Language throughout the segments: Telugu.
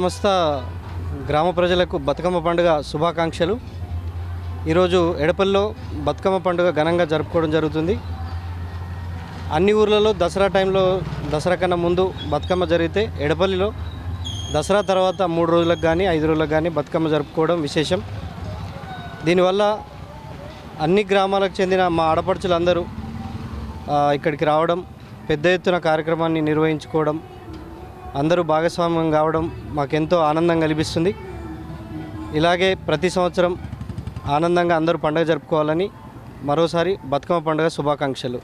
సమస్త గ్రామ ప్రజలకు బతుకమ్మ పండుగ శుభాకాంక్షలు. ఈరోజు ఎడపల్లో బతుకమ్మ పండుగ ఘనంగా జరుపుకోవడం జరుగుతుంది. అన్ని ఊర్లలో దసరా టైంలో దసరా కన్నా ముందు బతుకమ్మ జరిగితే ఎడపల్లిలో దసరా తర్వాత మూడు రోజులకు కానీ ఐదు రోజులకు కానీ బతుకమ్మ జరుపుకోవడం విశేషం. దీనివల్ల అన్ని గ్రామాలకు చెందిన మా ఆడపడుచులందరూ ఇక్కడికి రావడం పెద్ద ఎత్తున కార్యక్రమాన్ని నిర్వహించుకోవడం అందరూ భాగస్వామ్యం కావడం మాకెంతో ఆనందం కల్పిస్తుంది ఇలాగే ప్రతి సంవత్సరం ఆనందంగా అందరూ పండుగ జరుపుకోవాలని మరోసారి బతుకమ్మ పండుగ శుభాకాంక్షలు.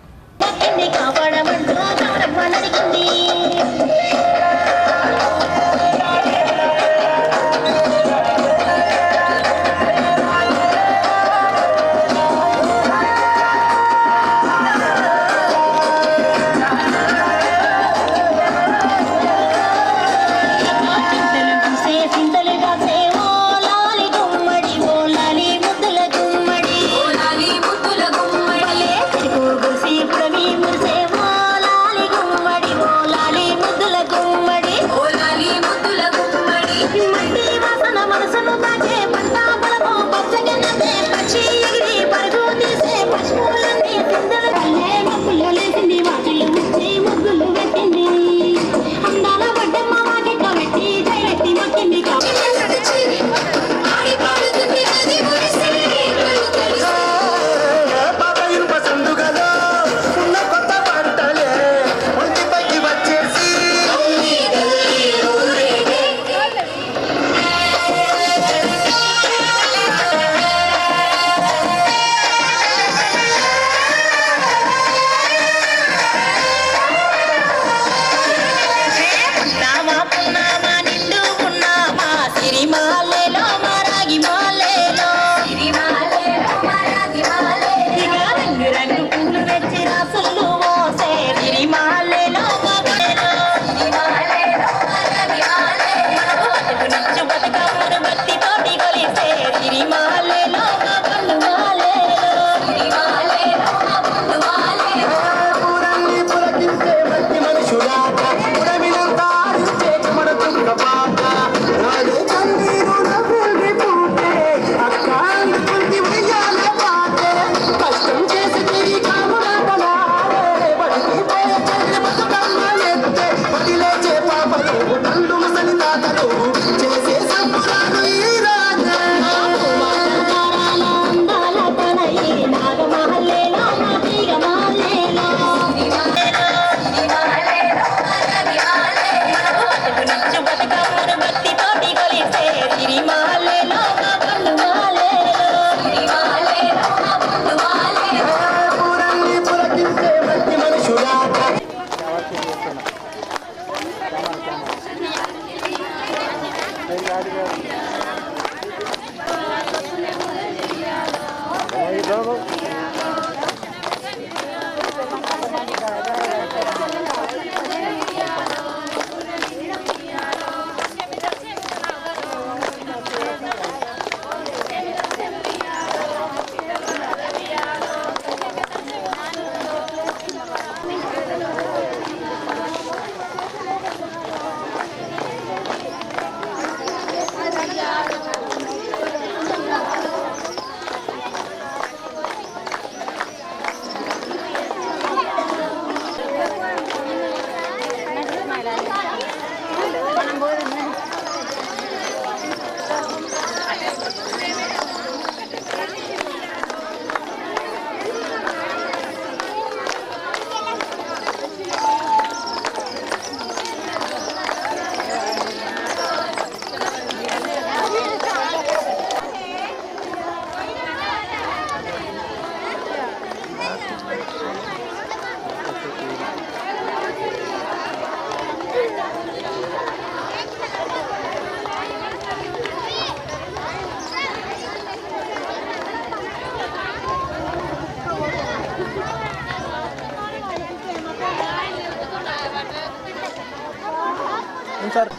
Sir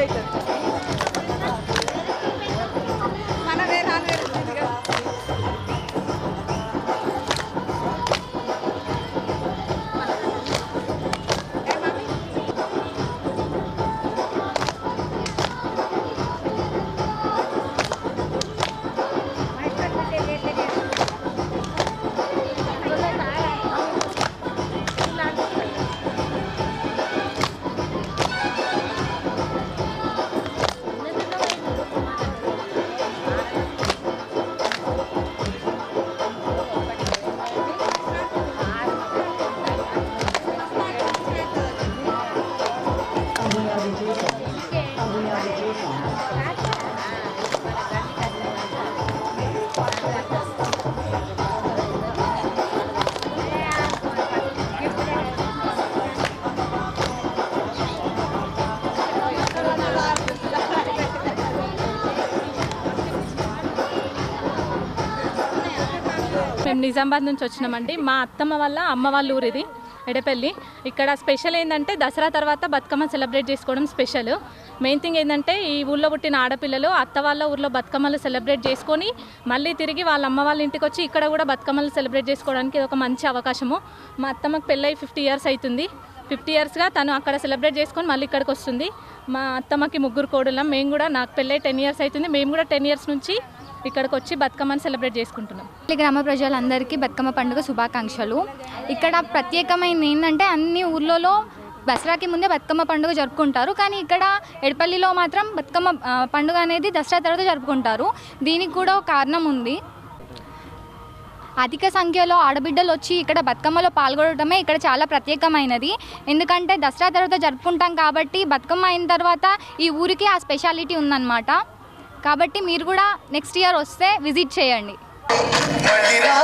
later. మేము నిజామాబాద్ నుంచి వచ్చినామండి. మా అత్తమ్మ వల్ల అమ్మ వాళ్ళ ఊరు ఇది ఎడపల్లి. ఇక్కడ స్పెషల్ ఏంటంటే దసరా తర్వాత బతుకమ్మ సెలబ్రేట్ చేసుకోవడం స్పెషల్. మెయిన్ థింగ్ ఏంటంటే ఈ ఊళ్ళో పుట్టిన ఆడపిల్లలు అత్త వాళ్ళ ఊర్లో బతుకమ్మలు సెలబ్రేట్ చేసుకొని మళ్ళీ తిరిగి వాళ్ళ అమ్మ వాళ్ళ ఇంటికి వచ్చి ఇక్కడ కూడా బతుకమ్మలు సెలబ్రేట్ చేసుకోవడానికి ఇది ఒక మంచి అవకాశము. మా అత్తమ్మకి పెళ్ళై ఫిఫ్టీ ఇయర్స్ అవుతుంది ఫిఫ్టీ ఇయర్స్గా తను అక్కడ సెలబ్రేట్ చేసుకొని మళ్ళీ ఇక్కడికి వస్తుంది. మా అత్తమ్మకి ముగ్గురు కోడులం మేము కూడా నాకు పెళ్ళై టెన్ ఇయర్స్ అవుతుంది మేము కూడా టెన్ ఇయర్స్ నుంచి ఇక్కడికి వచ్చి బతుకమ్మని సెలబ్రేట్ చేసుకుంటున్నాం. గ్రామ ప్రజలందరికీ బతుకమ్మ పండుగ శుభాకాంక్షలు. ఇక్కడ ప్రత్యేకమైనది ఏంటంటే అన్ని ఊర్లలో దసరాకి ముందే బతుకమ్మ పండుగ జరుపుకుంటారు. కానీ ఇక్కడ ఎడపల్లిలో మాత్రం బతుకమ్మ పండుగ అనేది దసరా తర్వాత జరుపుకుంటారు. దీనికి కూడా ఒక కారణం ఉంది. అధిక సంఖ్యలో ఆడబిడ్డలు వచ్చి ఇక్కడ బతుకమ్మలో పాల్గొనడమే ఇక్కడ చాలా ప్రత్యేకమైనది. ఎందుకంటే దసరా తర్వాత జరుపుకుంటాం కాబట్టి బతుకమ్మ అయిన తర్వాత ఈ ఊరికి ఆ స్పెషాలిటీ ఉందన్నమాట. కాబట్టి మీరు కూడా నెక్స్ట్ ఇయర్ వస్తే విజిట్ చేయండి. మళ్ళీరా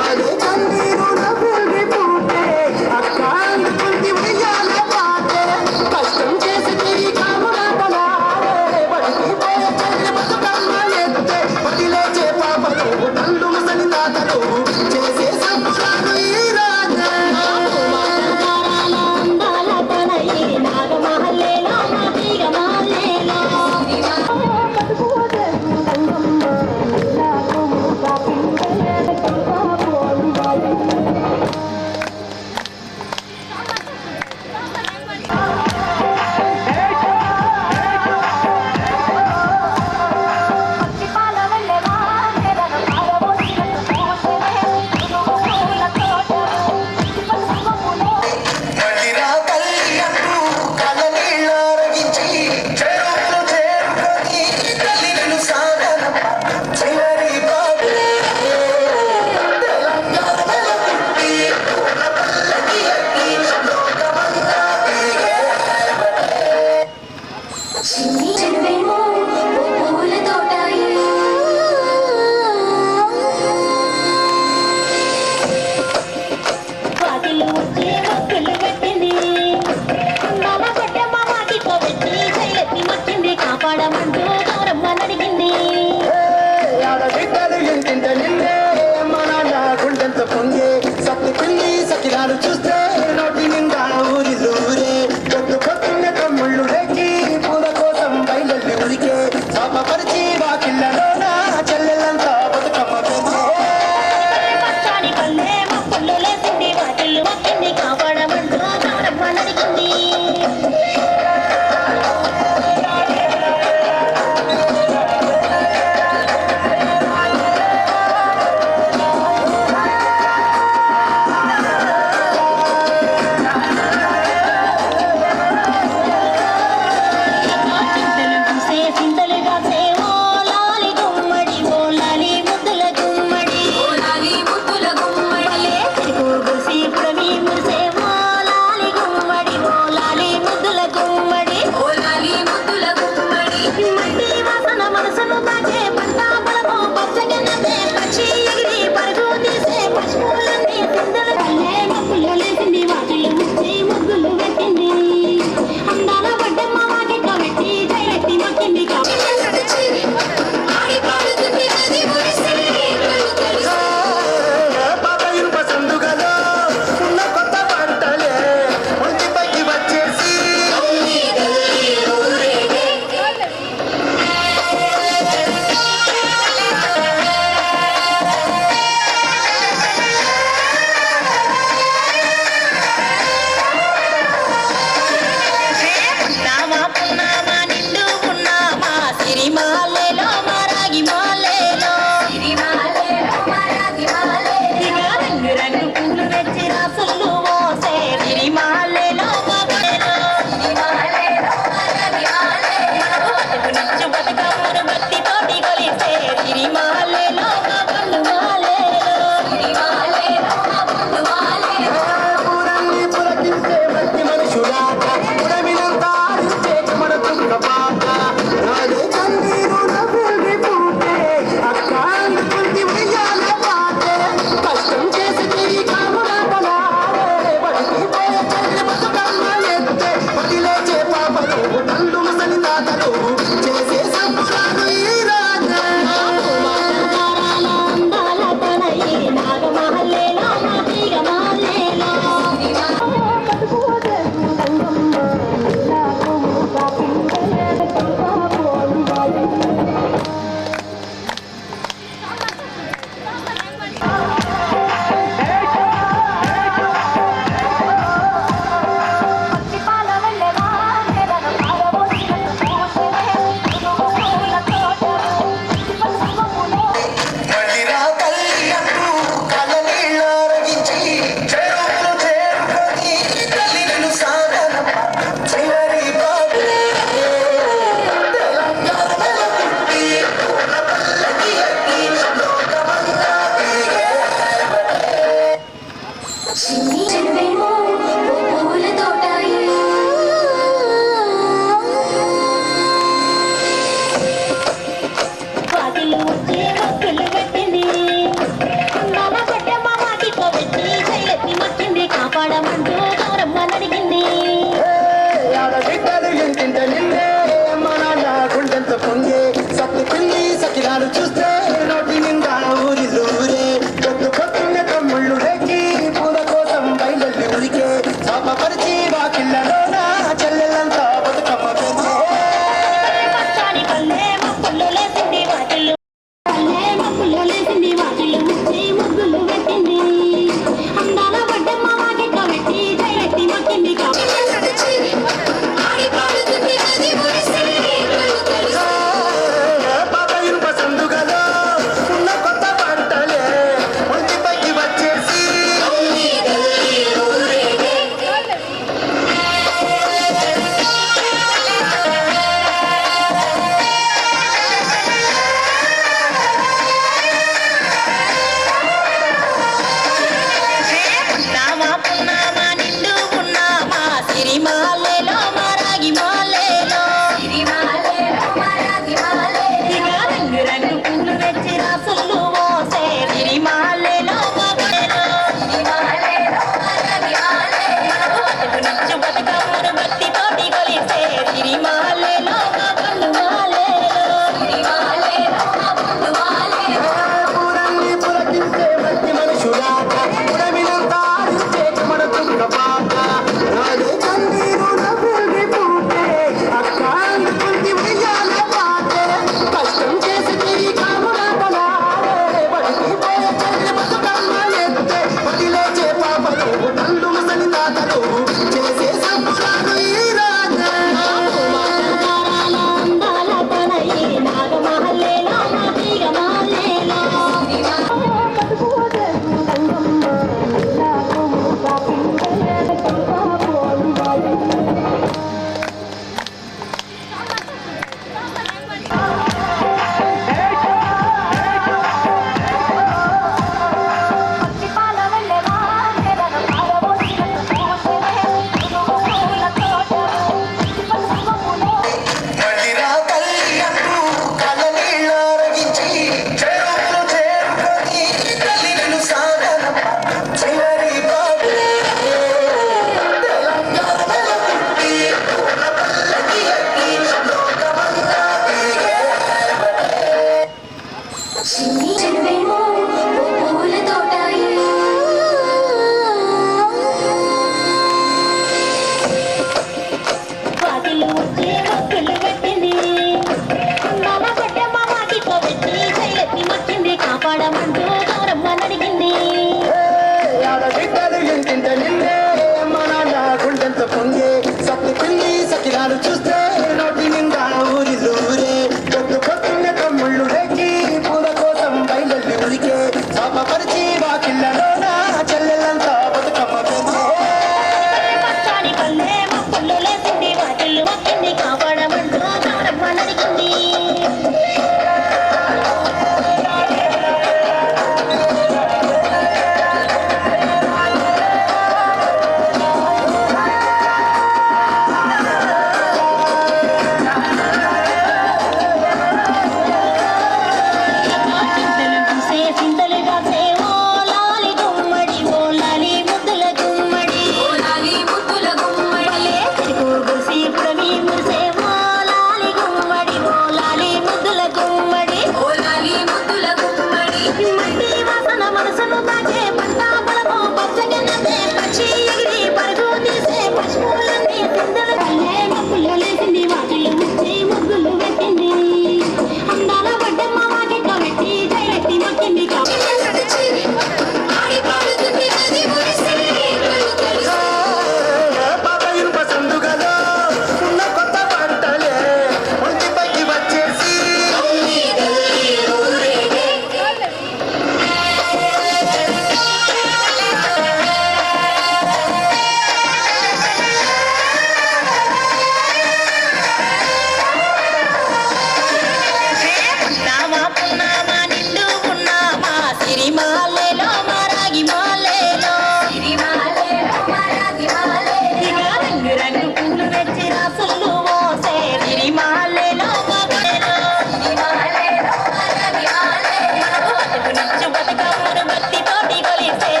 भगवती तोटी गली से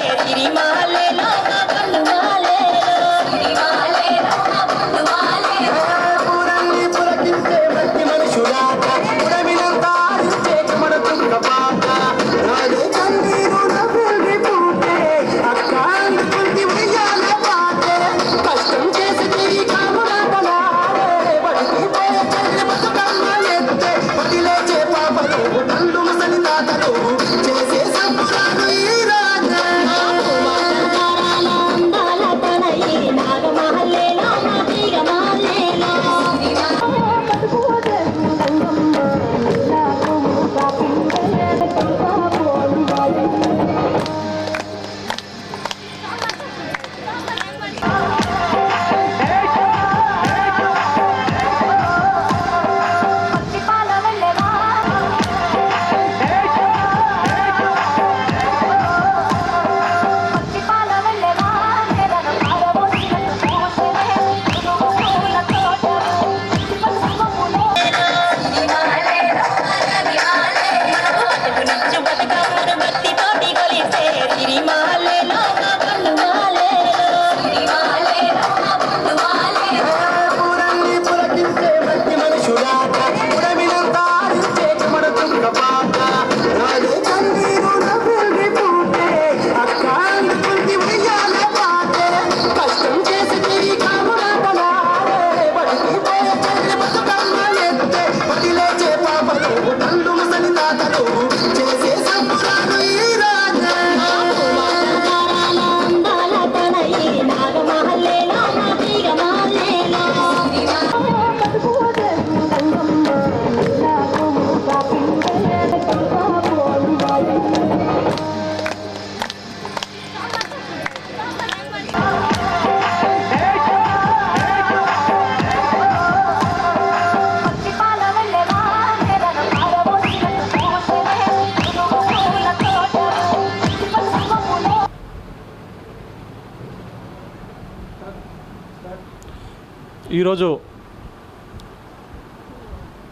ఈరోజు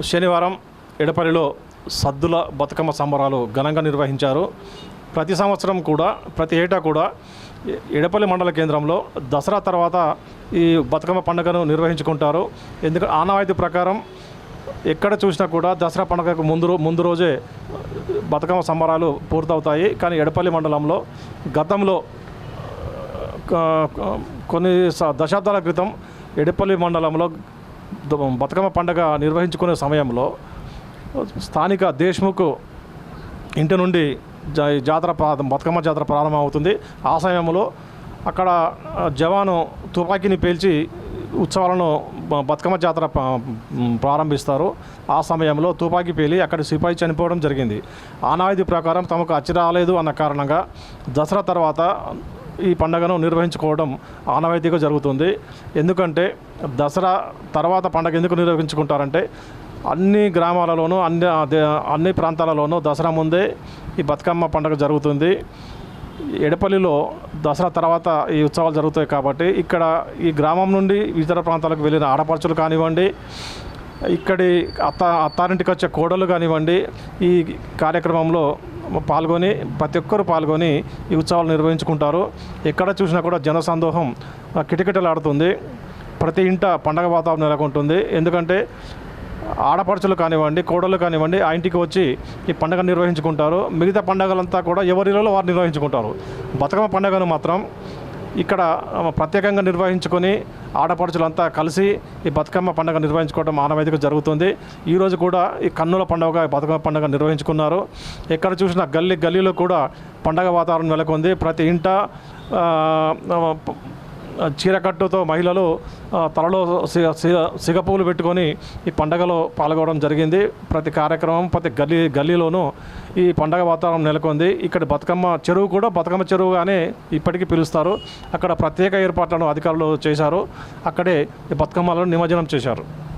శనివారం ఎడపల్లిలో సద్దుల బతుకమ్మ సంబరాలు ఘనంగా నిర్వహించారు. ప్రతి సంవత్సరం కూడా ప్రతి ఏటా కూడా ఎడపల్లి మండల కేంద్రంలో దసరా తర్వాత ఈ బతుకమ్మ పండుగను నిర్వహించుకుంటారు. ఎందుకంటే ఆనవాయితీ ప్రకారం ఎక్కడ చూసినా కూడా దసరా పండుగకు ముందు ముందు రోజే బతుకమ్మ సంబరాలు పూర్తవుతాయి. కానీ ఎడపల్లి మండలంలో గతంలో కొన్ని దశాబ్దాల క్రితం ఎడపల్లి మండలంలో బతుకమ్మ పండగ నిర్వహించుకునే సమయంలో స్థానిక దేశ్ముఖ్ ఇంటి నుండి జాతర బతుకమ్మ జాతర ప్రారంభం అవుతుంది ఆ సమయంలో అక్కడ జవాను తుపాకీని పేల్చి ఉత్సవాలను బతుకమ్మ జాతర ప్రారంభిస్తారు. ఆ సమయంలో తుపాకీ పేలి అక్కడ సిపాయి చనిపోవడం జరిగింది. ఆనావిధి ప్రకారం తమకు అచ్చి రాలేదు అన్న కారణంగా దసరా తర్వాత ఈ పండుగను నిర్వహించుకోవడం ఆనవాయితీగా జరుగుతుంది. ఎందుకంటే దసరా తర్వాత పండుగ ఎందుకు నిర్వహించుకుంటారంటే అన్ని గ్రామాలలోనూ అన్ని అన్ని ప్రాంతాలలోనూ దసరా ముందే ఈ బతుకమ్మ పండుగ జరుగుతుంది. ఎడపల్లిలో దసరా తర్వాత ఈ ఉత్సవాలు జరుగుతాయి కాబట్టి ఇక్కడ ఈ గ్రామం నుండి ఇతర ప్రాంతాలకు వెళ్ళిన ఆడపడుచులు కానివ్వండి ఇక్కడి అత్త అత్తారింటికి వచ్చే కోడలు కానివ్వండి ఈ కార్యక్రమంలో పాల్గొని ప్రతి ఒక్కరు పాల్గొని ఈ ఉత్సవాలు నిర్వహించుకుంటారు. ఎక్కడ చూసినా కూడా జనసందోహం ఆ, కిటకిటలాడుతుంది. ప్రతి ఇంట పండగ వాతావరణం నెలకొంటుంది. ఎందుకంటే ఆడపడుచులు కానివ్వండి కోడలు కానివ్వండి ఆ ఇంటికి వచ్చి ఈ పండగ నిర్వహించుకుంటారు. మిగతా పండగలంతా కూడా ఎవరిలో వారు నిర్వహించుకుంటారు. బతుకమ్మ పండుగను మాత్రం ఇక్కడ ప్రత్యేకంగా నిర్వహించుకొని ఆడపడుచులంతా కలిసి ఈ బతుకమ్మ పండుగ నిర్వహించుకోవడం ఆనవాయితీగా జరుగుతుంది. ఈరోజు కూడా ఈ కన్నుల పండుగ బతుకమ్మ పండుగ నిర్వహించుకున్నారు. ఎక్కడ చూసినా గల్లీ గల్లీలో కూడా పండగ వాతావరణం నెలకొంది. ప్రతి ఇంట చీరకట్టుతో మహిళలు తలలో సిగ సిగ సిగపూలు పెట్టుకొని ఈ పండగలో పాల్గొనడం జరిగింది. ప్రతి కార్యక్రమం ప్రతి గల్లీ గల్లీలోనూ ఈ పండగ వాతావరణం నెలకొంది. ఇక్కడ బతుకమ్మ చెరువు కూడా బతుకమ్మ చెరువుగానే ఇప్పటికీ పిలుస్తారు. అక్కడ ప్రత్యేక ఏర్పాట్లను అధికారులు చేశారు. అక్కడే ఈ బతుకమ్మలను నిమజ్జనం చేశారు.